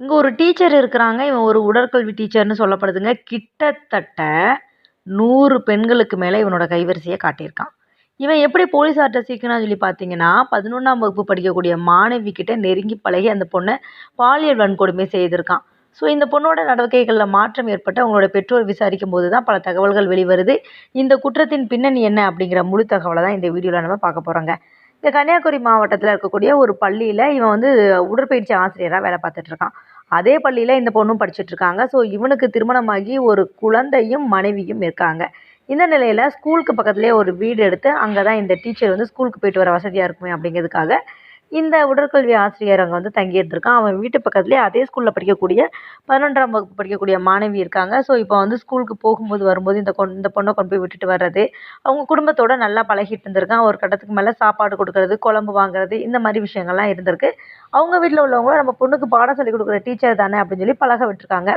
இங்கே ஒரு டீச்சர் இருக்கிறாங்க. இவன் ஒரு உடற்கல்வி டீச்சர்னு சொல்லப்படுதுங்க. கிட்டத்தட்ட நூறு பெண்களுக்கு மேலே இவனோட கைவரிசையை காட்டியிருக்கான். இவன் எப்படி போலீஸார்கிட்ட சிக்கினான்னு சொல்லி பார்த்தீங்கன்னா பதினொன்றாம் வகுப்பு படிக்கக்கூடிய மாணவி கிட்ட நெருங்கி பழகி அந்த பொண்ணை பாலியல் வன்கொடுமை செய்திருக்கான். ஸோ இந்த பொண்ணோட நடவடிக்கைகளில் மாற்றம் ஏற்பட்டு அவங்களோட பெற்றோர் விசாரிக்கும் போது தான் பல தகவல்கள் வெளிவருது. இந்த குற்றத்தின் பின்னணி என்ன அப்படிங்கிற முழு தகவலை தான் இந்த வீடியோவில் நம்ம பார்க்க போகிறோங்க இந்த கன்னியாகுமரி மாவட்டத்தில் இருக்கக்கூடிய ஒரு பள்ளியில் இவன் வந்து உடற்பயிற்சி ஆசிரியராக வேலை பார்த்துட்டு இருக்கான். அதே பள்ளியில் இந்த பொண்ணும் படிச்சுட்டு இருக்காங்க ஸோ இவனுக்கு திருமணமாகி ஒரு குழந்தையும் மனைவியும் இருக்காங்க. இந்த நிலையில் ஸ்கூலுக்கு பக்கத்துலேயே ஒரு வீடு எடுத்து அங்கே தான் இந்த டீச்சர் வந்து ஸ்கூலுக்கு போயிட்டு வர வசதியாக இருக்குமே அப்படிங்கிறதுக்காக இந்த உடற்கல்வி ஆசிரியர் அங்கே வந்து தங்கியிருந்திருக்கான் அவன் வீட்டு பக்கத்துலேயே அதே ஸ்கூலில் படிக்கக்கூடிய பதினொன்றாம் வகுப்பு படிக்கக்கூடிய மாணவி இருக்காங்க. ஸோ இப்போ வந்து ஸ்கூலுக்கு போகும்போது வரும்போது இந்த கொண் இந்த பொண்ணை கொண்டு போய் விட்டுட்டு வர்றது அவங்க குடும்பத்தோட நல்லா பழகிட்டு இருந்திருக்கான். ஒரு கட்டத்துக்கு மேலே சாப்பாடு கொடுக்கறது குழம்பு வாங்குறது இந்த மாதிரி விஷயங்கள்லாம் இருந்திருக்கு. அவங்க வீட்டில் உள்ளவங்களும் நம்ம பொண்ணுக்கு பாடம் சொல்லி கொடுக்குற டீச்சர் தானே அப்படின்னு சொல்லி பழக விட்டுருக்காங்க.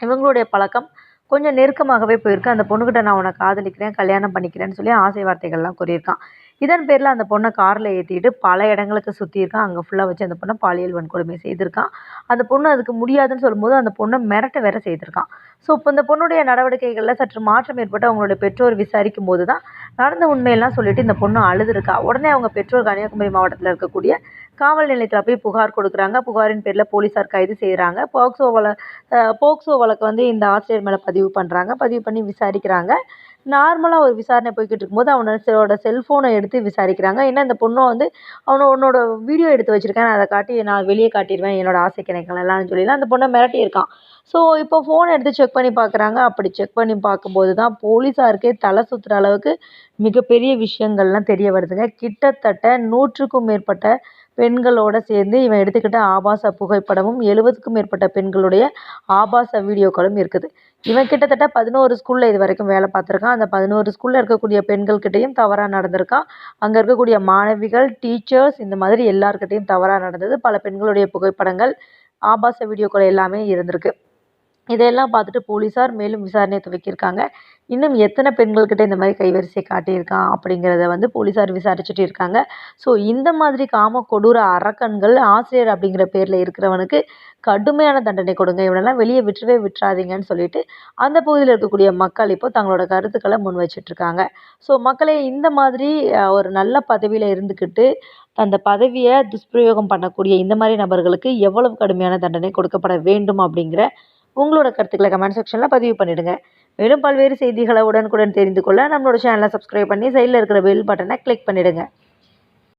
இவங்களுடைய பழக்கம் கொஞ்சம் நெருக்கமாகவே போயிருக்கு. அந்த பொண்ணுக்கிட்ட நான் உன்னை காதலிக்கிறேன் கல்யாணம் பண்ணிக்கிறேன்னு சொல்லி ஆசை வார்த்தைகள்லாம் கூறியிருக்கான். இதன் பேரில் அந்த பொண்ணை காரில் ஏற்றிட்டு பல இடங்களுக்கு சுற்றியிருக்கான் அங்கே ஃபுல்லாக வச்சு அந்த பொண்ணை பாலியல் வன்கொடுமை செய்திருக்கான். அந்த பொண்ணு அதுக்கு முடியாதுன்னு சொல்லும்போது அந்த பொண்ணை மிரட்ட வேற செய்திருக்கான். ஸோ இப்போ இந்த பொண்ணுடைய நடவடிக்கைகளில் சற்று மாற்றம் ஏற்பட்டு அவங்களுடைய பெற்றோர் விசாரிக்கும் போது தான் நடந்த உண்மையெல்லாம் சொல்லிட்டு இந்த பொண்ணு அழுதுருக்கா. உடனே அவங்க பெற்றோர் கன்னியாகுமரி மாவட்டத்தில் இருக்கக்கூடிய காவல் நிலையத்தில் போய் புகார் கொடுக்குறாங்க. புகாரின் பேரில் போலீஸார் கைது செய்கிறாங்க போக்சோ வழ போக்சோ வழக்கு வந்து இந்த ஆசிரியர் மேலே பதிவு பண்ணுறாங்க பதிவு பண்ணி விசாரிக்கிறாங்க. நார்மலாக ஒரு விசாரணை போய்கிட்டு இருக்கும்போது அவனோட செல்ஃபோனை எடுத்து விசாரிக்கிறாங்க. ஏன்னா இந்த பொண்ணை வந்து அவனை உன்னோட வீடியோ எடுத்து வச்சுருக்கேன் நான் அதை காட்டி நான் வெளியே காட்டிடுவேன். என்னோட ஆசை கிடைக்கலலாம்னு சொல்லிலாம் அந்த பொண்ணை மிரட்டியிருக்கான். ஸோ இப்போ ஃபோன் எடுத்து செக் பண்ணி பார்க்குறாங்க. அப்படி செக் பண்ணி பார்க்கும்போது தான் போலீஸாருக்கே தலை சுற்றுற அளவுக்கு மிகப்பெரிய விஷயங்கள்லாம் தெரிய வருதுங்க. கிட்டத்தட்ட நூற்றுக்கும் மேற்பட்ட பெண்களோடு சேர்ந்து இவன் எடுத்துக்கிட்ட ஆபாச புகைப்படமும் எழுபதுக்கும் மேற்பட்ட பெண்களுடைய ஆபாச வீடியோக்களும் இருக்குது. இவன் கிட்டத்தட்ட பதினோரு ஸ்கூலில் இது வரைக்கும் வேலை பார்த்துருக்கான். அந்த பதினோரு ஸ்கூலில் இருக்கக்கூடிய பெண்கள்கிட்டையும் தவறாக நடந்திருக்கான் அங்கே இருக்கக்கூடிய மாணவிகள் டீச்சர்ஸ் இந்த மாதிரி எல்லாருக்கிட்டையும் தவறாக நடந்தது. பல பெண்களுடைய புகைப்படங்கள் ஆபாச வீடியோக்கள் எல்லாமே இருந்திருக்கு. இதையெல்லாம் பார்த்துட்டு போலீஸார் மேலும் விசாரணையை துவக்கியிருக்காங்க. இன்னும் எத்தனை பெண்கள்கிட்ட இந்த மாதிரி கைவரிசை காட்டியிருக்கான் அப்படிங்கிறத வந்து போலீஸார் விசாரிச்சுட்டு இருக்காங்க. ஸோ இந்த மாதிரி காம கொடூர அரக்கன்கள் ஆசிரியர் அப்படிங்கிற பேரில் இருக்கிறவனுக்கு கடுமையான தண்டனை கொடுங்க. இவனெல்லாம் வெளியே விட்டுவே விட்டுறாதீங்கன்னு சொல்லிட்டு அந்த பகுதியில் இருக்கக்கூடிய மக்கள் இப்போ தங்களோட கருத்துக்களை முன் வச்சிட்ருக்காங்க ஸோ மக்களே இந்த மாதிரி ஒரு நல்ல பதவியில் இருந்துக்கிட்டு அந்த பதவியை துஷ்பிரயோகம் பண்ணக்கூடிய இந்த மாதிரி நபர்களுக்கு எவ்வளவு கடுமையான தண்டனை கொடுக்கப்பட வேண்டும் அப்படிங்கிற உங்களோட கருத்துக்களை கமெண்ட் செக்ஷனில் பதிவு பண்ணிவிடுங்க மேலும் பல்வேறு செய்திகளை உடனுக்குடன் தெரிந்து கொள்ள நம்மளோட சேனலை சப்ஸ்கிரைப் பண்ணி சைடில் இருக்கிற பெல் பட்டனை கிளிக் பண்ணிவிடுங்க